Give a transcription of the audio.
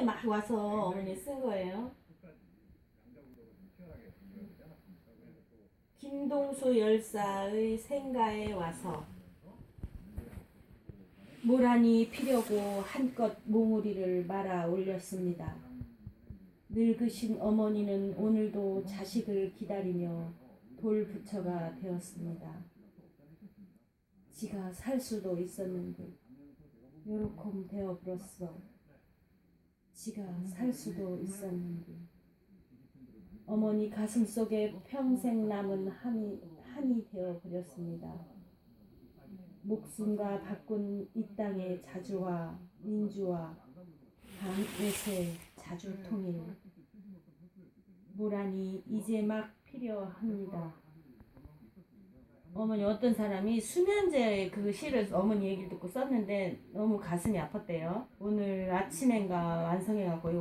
처음에 막 와서 어머니 쓴 거예요. 김동수 열사의 생가에 와서 모란이 피려고 한껏 몽우리를 말아 올렸습니다. 늙으신 어머니는 오늘도 자식을 기다리며 돌부처가 되었습니다. 지가 살 수도 있었는데 요렇게 되어버렸어. 지가 살 수도 있었는데 어머니 가슴 속에 평생 남은 한이 한이 되어 버렸습니다. 목숨과 바꾼 이 땅의 자주와 민주와 방외세 자주 통일 모란이 이제 막 필요합니다. 어머니 어떤 사람이 수면제 그 시를 어머니 얘기를 듣고 썼는데 너무 가슴이 아팠대요. 오늘 아침엔가 완성해갖고